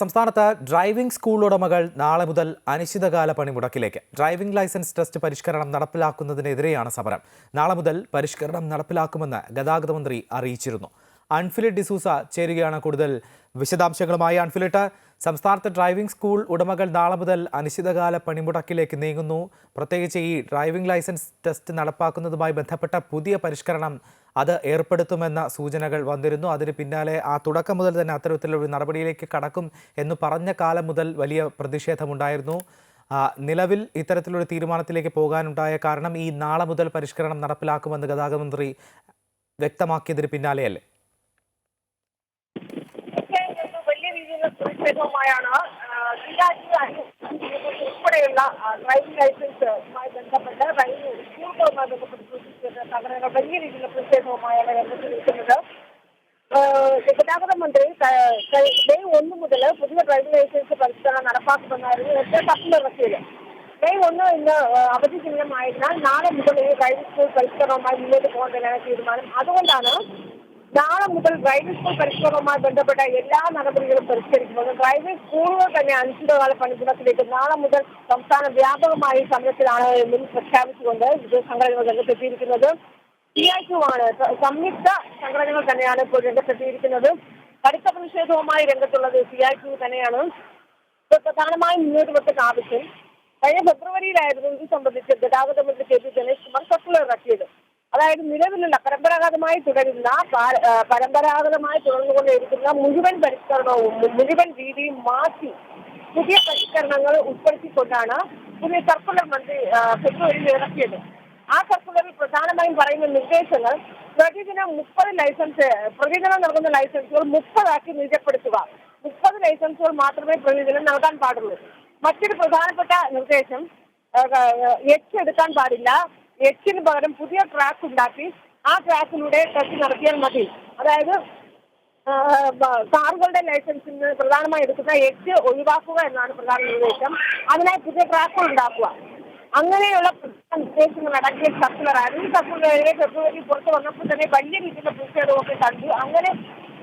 സംസ്ഥാനത്ത് driving school ഉടമകൾ നാളെ മുതൽ അനിശ്ചിതകാല പണിമുടക്കിലേക്ക് ഡ്രൈവിംഗ് ലൈസൻസ് ടെസ്റ്റ് പരിഷ്കരണം നടപ്പിലാക്കുന്നതിനെതിരെയാണ് സമരം. നാളെ മുതൽ പരിഷ്കരണം നടപ്പിലാക്കുമെന്ന് ഗതാഗത മന്ത്രി അറിയിച്ചിരുന്നു. അൺഫിലിറ്റ് ഡിസൂസ ചേരുകയാണ് കൂടുതൽ വിശദാംശങ്ങളുമായി അൺഫിലിറ്റ് സംസ്ഥാനത്ത് ഡ്രൈവിംഗ് സ്കൂൾ ഉടമകൾ നാളെ മുതൽ അനിശ്ചിതകാല പണിമുടക്കിലേക്ക് നീങ്ങുന്നു. പ്രത്യേകിച്ച് ഈ ഡ്രൈവിംഗ് ലൈസൻസ് ടെസ്റ്റ് നടപ്പാക്കുന്നതുമായി ബന്ധപ്പെട്ട പുതിയ പരിഷ്കരണം അത് ഏർപ്പെടുത്തുമെന്ന സൂചനകൾ വന്നിരുന്നു. അതിന് പിന്നാലെ ആ തുടക്കം മുതൽ തന്നെ അത്തരത്തിലൊരു നടപടിയിലേക്ക് കടക്കും എന്ന് പറഞ്ഞ കാലം മുതൽ വലിയ പ്രതിഷേധമുണ്ടായിരുന്നു. നിലവിൽ ഇത്തരത്തിലൊരു തീരുമാനത്തിലേക്ക് പോകാനുണ്ടായ കാരണം ഈ നാളെ മുതൽ പരിഷ്കരണം നടപ്പിലാക്കുമെന്ന് ഗതാഗത മന്ത്രി വ്യക്തമാക്കിയതിന് പിന്നാലെയല്ലേ തീർച്ചയായും വലിയ രീതിയിലുള്ള പ്രതിഷേധവുമായാണ് ഉൾപ്പെടെയുള്ള ഡ്രൈവിംഗ് ലൈസൻസുമായി ബന്ധപ്പെട്ട് ഡ്രൈവിംഗ് സ്കൂളുകളുമായി ബന്ധപ്പെട്ട് സൂചിപ്പിച്ച സംഘടനകൾ വലിയ രീതിയിലുള്ള പ്രതിഷേധവുമായാണ് രംഗത്ത് നിൽക്കുന്നത്. ആ, ഗതാഗത മന്ത്രി മെയ് ഒന്ന് മുതൽ പുതിയ ഡ്രൈവിംഗ് ലൈസൻസ് പരിഷ്കരണം നടപ്പാക്കുമെന്നായിരുന്നു നേരത്തെ കത്തിൽ ഇറക്കിയത് മെയ് ഒന്ന് ഇന്ന് അവധി ദിനമായതിനാൽ നാളെ മുതൽ ഈ ഡ്രൈവിംഗ് സ്കൂൾ പരിഷ്കരണവുമായി മുന്നോട്ട് പോകാൻ തീരുമാനം. അതുകൊണ്ടാണ് നാളെ മുതൽ ഡ്രൈവിംഗ് സ്കൂൾ പരിഷ്കരണവുമായി ബന്ധപ്പെട്ട എല്ലാ നടപടികളും പരിഷ്കരിക്കുന്നത് ഡ്രൈവിംഗ് സ്കൂളുകൾ തന്നെ അനിശ്ചിതകാല പണിമുടക്കിലേക്ക് നാളെ മുതൽ സംസ്ഥാന വ്യാപകമായി സമരത്തിലാണ് എന്നും പ്രഖ്യാപിച്ചുകൊണ്ട് സംഘടനകൾ രംഗത്തെത്തിയിരിക്കുന്നത്. സി ഐ ആണ് സംയുക്ത സംഘടനകൾ തന്നെയാണ് ഇപ്പോൾ രംഗത്തെത്തിയിരിക്കുന്നത്. കടുത്ത പ്രതിഷേധവുമായി രംഗത്തുള്ളത് സി ഐ ക്യു തന്നെയാണ്. പ്രധാനമായും മുന്നോട്ട് വെച്ച ആവശ്യം കഴിഞ്ഞ ഫെബ്രുവരിയിലായിരുന്നു ഇത് സംബന്ധിച്ച് ഗതാഗത മന്ത്രി കെ പി ഗണേഷ് അതായത് നിലവിലുള്ള പരമ്പരാഗതമായി തുടരുന്ന പരമ്പരാഗതമായി തുടർന്നുകൊണ്ടിരിക്കുന്ന മുഴുവൻ പരിഷ്കരണവും മുഴുവൻ രീതിയും മാറ്റി പുതിയ പരിഷ്കരണങ്ങൾ ഉൾപ്പെടുത്തിക്കൊണ്ടാണ് പുതിയ സർക്കുലർ മന്ത്രി ഫെബ്രുവരിയിൽ ഇറക്കിയത്. ആ സർക്കുലറിൽ പ്രധാനമായും പറയുന്ന നിർദ്ദേശങ്ങൾ പ്രതിദിനം മുപ്പത് ലൈസൻസ് പ്രതിദിനം നൽകുന്ന ലൈസൻസുകൾ മുപ്പതാക്കി നിജപ്പെടുത്തുക. മുപ്പത് ലൈസൻസുകൾ മാത്രമേ പ്രതിദിനം നൽകാൻ പാടുള്ളൂ. മറ്റൊരു പ്രധാനപ്പെട്ട നിർദ്ദേശം എച്ച് എടുക്കാൻ പാടില്ല. എച്ചിന് പകരം പുതിയ ട്രാക്ക് ഉണ്ടാക്കി. ആ ട്രാക്കിലൂടെ ടെസ്റ്റ് നടത്തിയാൽ മതി. അതായത് കാറുകളുടെ ലൈസൻസിൽ നിന്ന് പ്രധാനമായി എടുക്കുന്ന എച്ച് ഒഴിവാക്കുക എന്നാണ് പ്രധാന നിർദ്ദേശം. അതിനായി പുതിയ ട്രാക്കുകൾ ഉണ്ടാക്കുക. അങ്ങനെയുള്ള നിർദ്ദേശങ്ങൾ അടങ്ങിയ സർക്കുലറാണ് ഈ സർക്കുലറിലെ ഫെബ്രുവരി പുറത്തു വന്നപ്പോൾ തന്നെ വലിയ രീതിയിലുള്ള പ്രതിഷേധമൊക്കെ കണ്ടു. അങ്ങനെ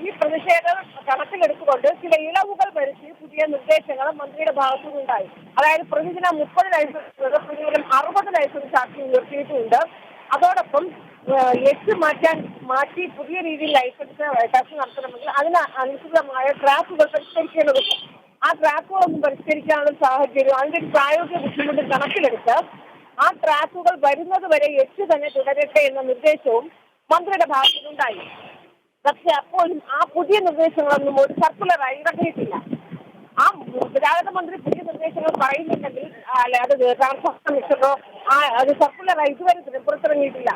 ഈ പ്രതിഷേധം കണക്കിലെടുത്തുകൊണ്ട് ചില ഇളവുകൾ വരുത്തി പുതിയ നിർദ്ദേശങ്ങൾ മന്ത്രിയുടെ ഭാഗത്തുനിന്നുണ്ടായി. അതായത് പ്രതിദിന മുപ്പത് ലൈസൻസ് പ്രതിദിനം അറുപത് ലൈസൻസ് ആക്കി ഉയർത്തിയിട്ടുണ്ട് അതോടൊപ്പം എസ് മാറ്റാൻ മാറ്റി പുതിയ രീതിയിൽ ലൈസൻസ് ടെസ്റ്റ് നടത്തണമെങ്കിൽ അതിന് അനുസൃതമായ ട്രാക്കുകൾ പരിഷ്കരിക്കേണ്ടതുണ്ട്. ആ ട്രാക്കുകളൊന്നും പരിഷ്കരിക്കാനുള്ള സാഹചര്യം അതിന്റെ ഒരു പ്രായോഗിക ബുദ്ധിമുട്ട് കണക്കിലെടുത്ത് ആ ട്രാക്കുകൾ വരുന്നത് വരെ എച്ച് തന്നെ തുടരട്ടെ എന്ന നിർദ്ദേശവും മന്ത്രിയുടെ ഭാഗത്തുനിന്നുണ്ടായി. പക്ഷെ അപ്പോഴും ആ പുതിയ നിർദ്ദേശങ്ങളൊന്നും ഒരു സർക്കുലറായി ഇറങ്ങിയിട്ടില്ല. ഗതാഗത മന്ത്രി പുതിയ നിർദ്ദേശങ്ങൾ പറയുന്നുണ്ടെങ്കിൽ അത് ട്രാൻസ്പോർട്ട് അത് സർക്കുലർ ഇതുവരെ പുറത്തിറങ്ങിയിട്ടില്ല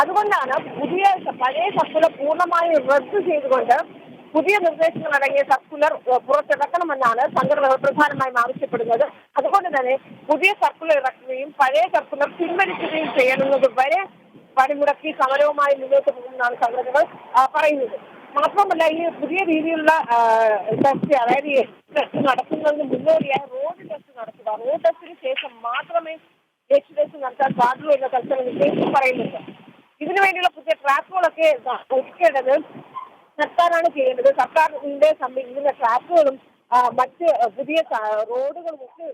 അതുകൊണ്ടാണ് പുതിയ പഴയ സർക്കുലർ പൂർണമായും റദ്ദ് ചെയ്തുകൊണ്ട് പുതിയ നിർദ്ദേശങ്ങൾ അടങ്ങിയ സർക്കുലർ പുറത്തിറക്കണമെന്നാണ് സംഘടനകൾ പ്രധാനമായും ആവശ്യപ്പെടുന്നത്. അതുകൊണ്ട് തന്നെ പുതിയ സർക്കുലർ ഇറക്കുകയും പഴയ സർക്കുലർ പിൻവലിക്കുകയും ചെയ്യണമെന്നത് വരെ പണിമുടക്കി സമരവുമായി മുന്നോട്ട് പോകുമെന്നാണ് സംഘടനകൾ പറയുന്നത്. മാത്രമല്ല ഈ പുതിയ രീതിയിലുള്ള ടെസ്റ്റ് അതായത് ടെസ്റ്റ് നടത്തുന്നതിന് മുന്നോടിയായി റോഡ് ടെസ്റ്റ് നടത്തുക. റോഡ് ടെസ്റ്റിന് ശേഷം മാത്രമേ എച്ച് ടെസ്റ്റ് നടത്താൻ പാടുള്ളൂ എന്ന തലത്തിൽ നിർദ്ദേശം പറയുന്നുണ്ട്. ഇതിനു വേണ്ടിയുള്ള പുതിയ ട്രാക്കുകളൊക്കെ ഒരുക്കേണ്ടത് സർക്കാരാണ് ചെയ്യേണ്ടത് സർക്കാരിന്റെ സമീപിക്കുന്ന ട്രാക്കുകളും മറ്റ് പുതിയ റോഡുകളും ഒക്കെ